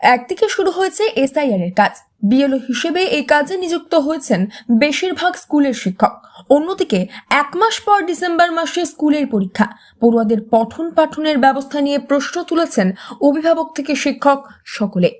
একদিকে শুরু হয়েছে এসআইআর এর কাজ। বিএলও হিসেবে এই কাজে নিযুক্ত হয়েছেন বেশিরভাগ স্কুলের শিক্ষক। অন্যদিকে এক মাস পর ডিসেম্বর মাসে স্কুলের পরীক্ষা। পড়ুয়াদের পঠন পাঠনের ব্যবস্থা নিয়ে প্রশ্ন তুলেছেন অভিভাবক থেকে শিক্ষক সকলে।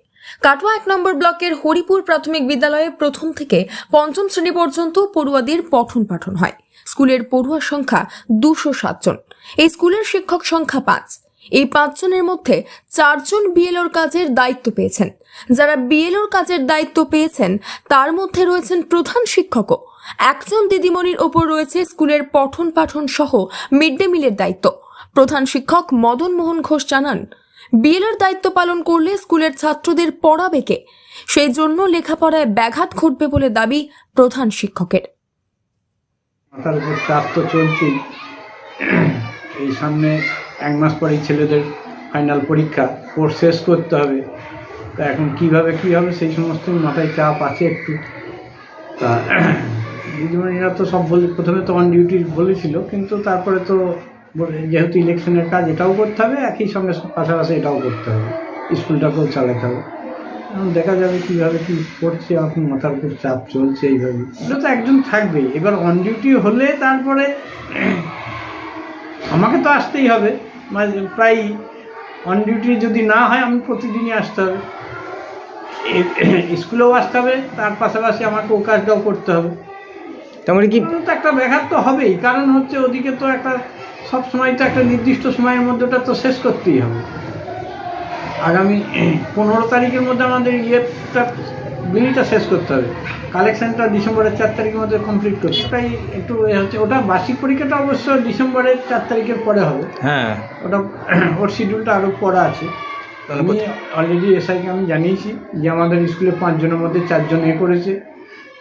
কাটোয়া এক নম্বর ব্লকের হরিপুর প্রাথমিক বিদ্যালয়ে প্রথম থেকে পঞ্চম শ্রেণি পর্যন্ত পড়ুয়াদের পঠন পাঠন হয়। স্কুলের পড়ুয়ার সংখ্যা দুশো সাতজন এই স্কুলের শিক্ষক সংখ্যা পাঁচ। এই পাঁচজনের মধ্যে চারজন বিএলওর কাজের দায়িত্ব পেয়েছেন। যারা বিএলওর কাজের দায়িত্ব পেয়েছেন, তার মধ্যে রয়েছেন প্রধান শিক্ষকও। একজন দিদিমণির ওপর রয়েছে স্কুলের পঠন পাঠন সহ মিড ডে মিলের দায়িত্ব। প্রধান শিক্ষক মদন মোহন ঘোষ জানান, বিএলওর দায়িত্ব পালন করলে স্কুলের ছাত্রদের পড়াবে কে? সেই জন্য লেখাপড়ায় ব্যাঘাত ঘটবে বলে দাবি প্রধান শিক্ষকের। মাথার উপর চাপ তো চলছেই। এই সামনে এক মাস পরেই ছেলেদের ফাইনাল পরীক্ষা কোর্স শেষ করতে হবে। তা এখন কীভাবে কী হবে সেই সমস্ত মাথায় চাপ আছে একটু। তা দিদিমণিরা তো সব বলে প্রথমে তো অন ডিউটি বলেছিল, কিন্তু তারপরে তো যেহেতু ইলেকশনের কাজ, এটাও করতে হবে, একই সঙ্গে পাশাপাশি এটাও করতে হবে। স্কুলটাকেও চালাতে হবে। এখন দেখা যাবে কীভাবে কী করছে, এখন মাথার উপর চাপ চলছে এইভাবে। এটা তো একজন থাকবেই। এবার অন ডিউটি হলে তারপরে আমাকে তো আসতেই হবে। মানে প্রায় অন ডিউটি যদি না হয় আমি প্রতিদিনই আসতে হবে। স্কুলেও আসতে হবে তার পাশাপাশি আমাকে ও কাজটাও করতে হবে। তার মানে কি? তো একটা ব্যাঘাত তো হবেই। কারণ হচ্ছে ওদিকে তো একটা সব সময় তো একটা নির্দিষ্ট সময়ের মধ্যে ওটা তো শেষ করতেই হবে। আগামী পনেরো তারিখের মধ্যে আমাদের ইয়েটা বিলটা শেষ করতে হবে। কালেকশনটা ডিসেম্বরের চার তারিখের মধ্যে কমপ্লিট করতে। তাই একটু এ হচ্ছে ওটা বার্ষিক পরীক্ষাটা অবশ্য ডিসেম্বরের চার তারিখের পরে হবে। হ্যাঁ। ওটা ওর শিডিউলটা আরও পড়া আছে। আমি অলরেডি এসআইকে আমি জানিয়েছি যে আমাদের স্কুলে পাঁচজনের মধ্যে চারজন এ করেছে।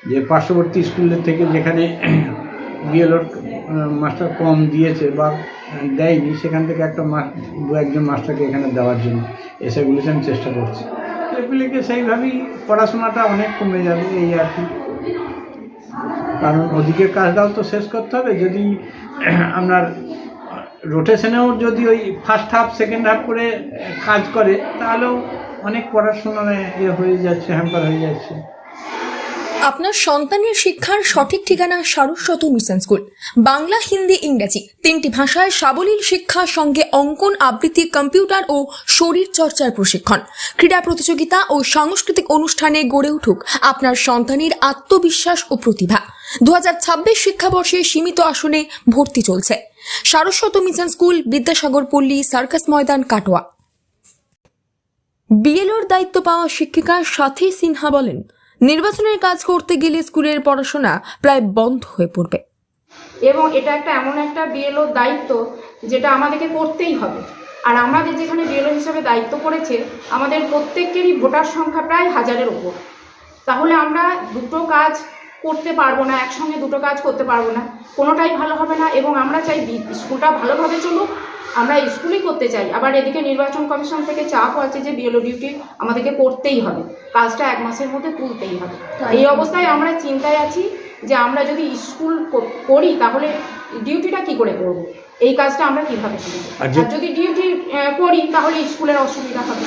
যে পার্শ্ববর্তী স্কুলের থেকে যেখানে বিএলওর মাস্টার কম দিয়েছে বা দেয়নি সেখান থেকে একটা দু একজন মাস্টারকে এখানে দেওয়ার জন্য। এসআইগুলোকে আমি চেষ্টা করছি। ছেলেপিলেকে সেইভাবেই পড়াশোনাটা অনেক কমে যাবে, এই আর কি। কারণ ওদিকের কাজটাও তো শেষ করতে হবে, যদি আপনার রোটেশনেও যদি ওই ফার্স্ট হাফ সেকেন্ড হাফ করে কাজ করে, তাহলেও অনেক পড়াশোনায় ইয়ে হয়ে যাচ্ছে হ্যাম্পার হয়ে যাচ্ছে। আপনার সন্তানের শিক্ষার সঠিক ঠিকানা সারস্বত মিশন স্কুল। বাংলা, হিন্দি, ইংরেজি তিনটি ভাষায় সাবলীল শিক্ষার সঙ্গে অঙ্কন আবৃত্তি কম্পিউটার ও শরীর চর্চার প্রশিক্ষণ। ক্রীড়া প্রতিযোগিতা ও সাংস্কৃতিক অনুষ্ঠানে গড়ে উঠুক আপনার সন্তানের আত্মবিশ্বাস ও প্রতিভা। দু হাজার ছাব্বিশ শিক্ষাবর্ষে সীমিত আসনে ভর্তি চলছে। সারস্বত মিশন স্কুল, বিদ্যাসাগর পল্লী, সার্কাস ময়দান, কাটোয়া। বিএলওর দায়িত্ব পাওয়া শিক্ষিকা সাথী সিনহা বলেন নির্বাচনের কাজ করতে গেলে স্কুলের পড়াশোনা প্রায় বন্ধ হয়ে পড়বে। এবং এটা একটা এমন একটা বিএলও দায়িত্ব যেটা আমাদেরকে করতেই হবে। আর আমাদের যেখানে বিএলও হিসাবে দায়িত্ব করেছে আমাদের প্রত্যেকেরই ভোটার সংখ্যা প্রায় হাজারের ওপর তাহলে আমরা দুটো কাজ করতে পারব না একসঙ্গে দুটো কাজ করতে পারব না কোনোটাই ভালো হবে না এবং আমরা চাই বি- স্কুলটা ভালোভাবে চলুক আমরা স্কুলই করতে চাই। আবার এদিকে নির্বাচন কমিশন থেকে চাপ আছে যে বিএলও ডিউটি আমাদেরকে করতেই হবে কাজটা এক মাসের মধ্যে তুলতেই হবে। এই অবস্থায় আমরা চিন্তায় আছি যে আমরা যদি স্কুল করি তাহলে ডিউটিটা কি করে করব? এই কাজটা আমরা কীভাবে করব? আর যদি ডিউটি করি তাহলে স্কুলের অসুবিধা হবে।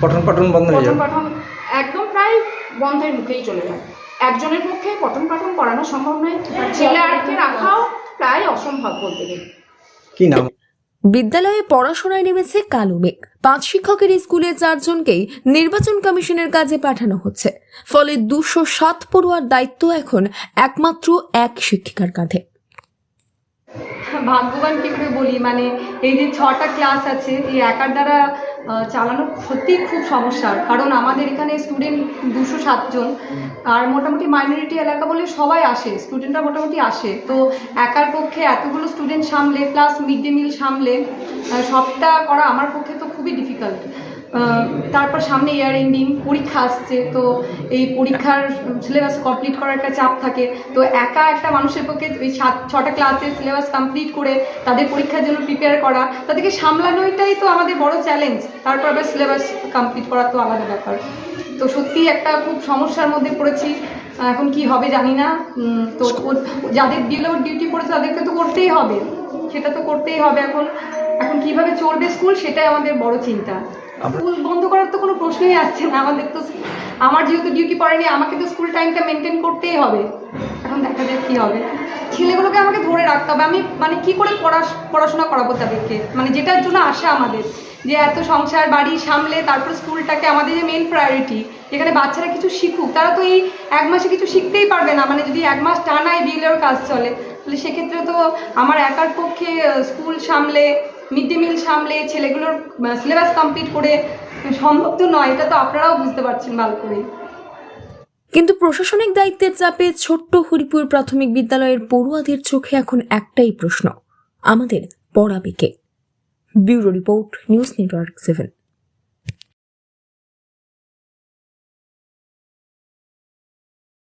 পঠন পাঠন বন্ধ হয়ে পঠন পাঠন একদম প্রায় বন্ধের মুখেই চলে যায় একজনের পক্ষে পঠন পাঠন করানো সম্ভব নয়। ছেলে আটকে রাখাও প্রায় অসম্ভব বলতে গেলে। কি নাম? বিদ্যালয়ে পড়াশোনায় নেমেছে কালো মেঘ। পাঁচ শিক্ষকের স্কুলে চারজনকেই নির্বাচন কমিশনের কাজে পাঠানো হচ্ছে। ফলে দুশো সাত পড়ুয়ার দায়িত্ব এখন একমাত্র এক শিক্ষিকার কাঁধে। ভাগ্যবান কী করে বলি? মানে এই যে ছটা ক্লাস আছে, এই একার দ্বারা চালানো সত্যি খুব সমস্যার কারণ আমাদের এখানে স্টুডেন্ট দুশো সাতজন আর মোটামুটি মাইনরিটি এলাকা বলে সবাই আসে স্টুডেন্টরা মোটামুটি আসে। তো একার পক্ষে এতগুলো স্টুডেন্ট সামলে প্লাস মিড ডে মিল সামলে সবটা করা আমার পক্ষে তো খুবই ডিফিকাল্ট তারপর সামনে ইয়ার এন্ডিং পরীক্ষা আসছে, তো এই পরীক্ষার সিলেবাস কমপ্লিট করার একটা চাপ থাকে। তো একা একটা মানুষের পক্ষে ওই সাত, ছটা ক্লাসের সিলেবাস কমপ্লিট করে তাদের পরীক্ষার জন্য প্রিপেয়ার করা, তাদেরকে সামলানোটাই তো আমাদের বড় চ্যালেঞ্জ তারপর আবার সিলেবাস কমপ্লিট করা তো আলাদা ব্যাপার। তো সত্যি একটা খুব সমস্যার মধ্যে পড়েছি। এখন কি হবে জানি না। তো যাদের বিলো ডিউটি পড়েছে তাদেরকে তো করতেই হবে। সেটা তো করতেই হবে এখন। এখন কীভাবে চলবে স্কুল সেটাই আমাদের বড় চিন্তা। স্কুল বন্ধ করার তো কোনো প্রশ্নই আসছে না আমাদের তো আমার যেহেতু ডিউটি পড়েনি, আমাকে তো স্কুল টাইমটা মেনটেন করতেই হবে। এখন দেখা যাক কী হবে। ছেলেগুলোকে আমাকে ধরে রাখতে হবে, আমি মানে কি করে পড়াশ পড়াশোনা করাবো তাদেরকে? মানে যেটার জন্য আশা আমাদের, যে এত সংসার, বাড়ি সামলে তারপর স্কুলটাকে আমাদের যে মেন প্রায়োরিটি যেখানে বাচ্চারা কিছু শিখুক, তারা তো এই এক মাসে কিছু শিখতেই পারবে না মানে যদি এক মাস টানায় বিলের কাজ চলে, তাহলে সেক্ষেত্রে তো আমার একার পক্ষে স্কুল সামলে মিড ডে মিল সামলে ছেলেগুলোর সিলেবাস কমপ্লিট করে সম্ভব তো নয়, এটা তো আপনারাও বুঝতে পারছেন ভালো করে। কিন্তু প্রশাসনিক দায়িত্বের চাপে ছোট্ট হরিপুর প্রাথমিক বিদ্যালয়ের পড়ুয়াদের চোখে এখন একটাই প্রশ্ন, আমাদের পড়াবে কে? Bureau report, news network seven.